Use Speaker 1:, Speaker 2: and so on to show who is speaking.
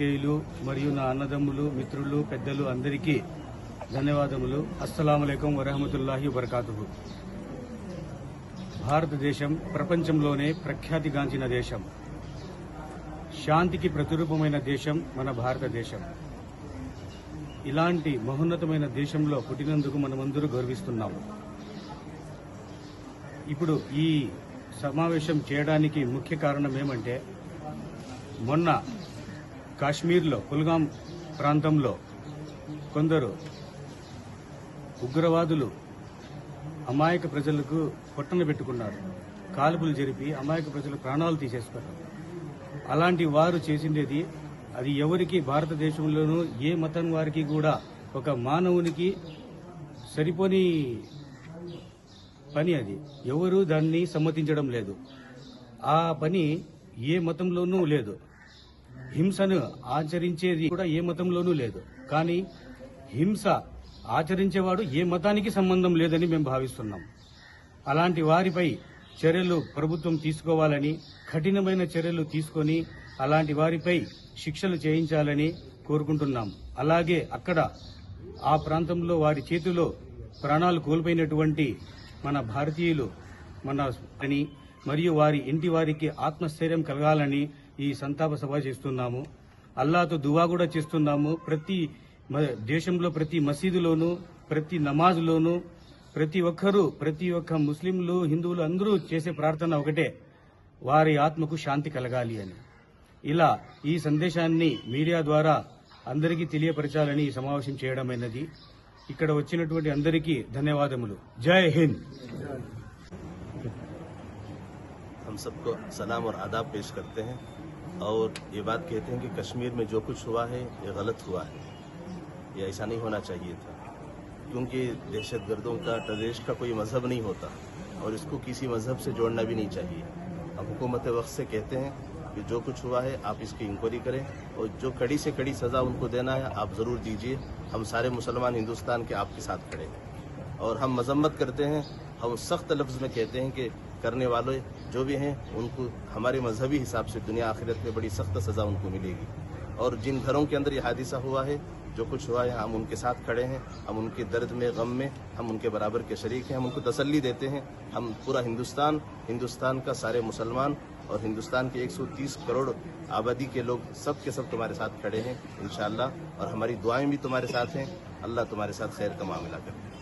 Speaker 1: పాత్రికేయులు మరియు నా అన్నదమ్ములు మిత్రులు పెద్దలు అందరికీ ధన్యవాదములు. అస్సలాములైకం వరహమతుల్లాహి వబర్కాతుహు. భారతదేశం ప్రపంచంలోనే ప్రఖ్యాతిగాంచిన దేశం. శాంతికి ప్రతిరూపమైన దేశం మన భారతదేశం. ఇలాంటి మహోన్నతమైన దేశంలో పుట్టినందుకు మనమందరూ గర్విస్తున్నాము. ఇప్పుడు ఈ సమావేశం చేయడానికి ముఖ్య కారణం ఏమంటే మొన్న కాశ్మీర్లో కుల్గాం ప్రాంతంలో కొందరు ఉగ్రవాదులు అమాయక ప్రజలకు పొట్టన పెట్టుకున్నారు. కాల్పులు జరిపి అమాయక ప్రజల ప్రాణాలు తీసేసుకున్నారు. అలాంటి వారు చేసిండేది అది ఎవరికి భారతదేశంలోనూ ఏ మతం వారికి కూడా ఒక మానవునికి సరిపోని పని అది. ఎవరు దాన్ని సమ్మతించడం లేదు. ఆ పని ఏ మతంలోనూ లేదు. హింసను ఆచరించేది కూడా ఏ మతంలోనూ లేదు. కానీ హింస ఆచరించేవాడు ఏ మతానికి సంబంధం లేదని మేము భావిస్తున్నాం. అలాంటి వారిపై చర్యలు ప్రభుత్వం తీసుకోవాలని కఠినమైన చర్యలు తీసుకొని అలాంటి వారిపై శిక్షలు చేయించాలని కోరుకుంటున్నాం. అలాగే అక్కడ ఆ ప్రాంతంలో వారి చేతిలో ప్రాణాలు కోల్పోయినటువంటి మన భారతీయులు మన అని మరియు వారి ఇంటి వారికి ఆత్మస్థైర్యం కలగాలని ఈ సంతాప సభ చేస్తున్నాము. అల్లాతో దువా కూడా చేస్తున్నాము. ప్రతి మ- దేశంలో ప్రతి మసీదులోనూ ప్రతి నమాజ్లోనూ ప్రతి ఒక్కరూ ప్రతి ఒక్క ముస్లింలు హిందువులు అందరూ చేసే ప్రార్థన ఒకటే. వారి ఆత్మకు శాంతి కలగాలి అని. ఇలా ఈ సందేశాన్ని మీడియా ద్వారా అందరికీ తెలియపరచాలని ఈ సమావేశం చేయడమైనది ఇక్కడ వచ్చినటువంటి అందరికీ ధన్యవాదములు. జై హింద్.
Speaker 2: हम सबको सलाम और आदाब पेश करते हैं और ये बात कहते हैं कि कश्मीर में जो कुछ हुआ है, ये गलत हुआ है। ये ऐसा नहीं होना चाहिए था। क्योंकि दहशत गर्दों का टेररिस्ट का कोई मज़हब नहीं होता और इसको किसी मज़हब से जोड़ना भी नहीं चाहिए। हम हुकूमत वक्त से कहते हैं कि जो कुछ हुआ है, आप इसकी इंक्वायरी करें और जो कड़ी से कड़ी सज़ा उनको देना है, आप ज़रूर दीजिए। हम सारे मुसलमान हिंदुस्तान के आपके साथ खड़े हैं। और हम मजम्मत करते हैं, हम सख्त लफ्ज़ में कहते हैं कि करने वाले जो भी हैं, उनको हमारे मजहबी हिसाब से दुनिया आखिरत में बड़ी सख्त सज़ा उनको मिलेगी। और जिन घरों के अंदर ये हादसा हुआ है, जो कुछ हुआ है, हम उनके साथ खड़े हैं, हम उनके दर्द में, गम में, हम उनके बराबर के शरीक हैं, हम उनको तसल्ली देते हैं। हम पूरा हिंदुस्तान हिंदुस्तान का सारे मुसलमान और हिंदुस्तान के 130 करोड़ आबादी के लोग सब के सब तुम्हारे साथ खड़े हैं, इंशाल्लाह। और हमारी दुआएँ भी तुम्हारे साथ हैं। अल्लाह तुम्हारे साथ खैर का मामला करे।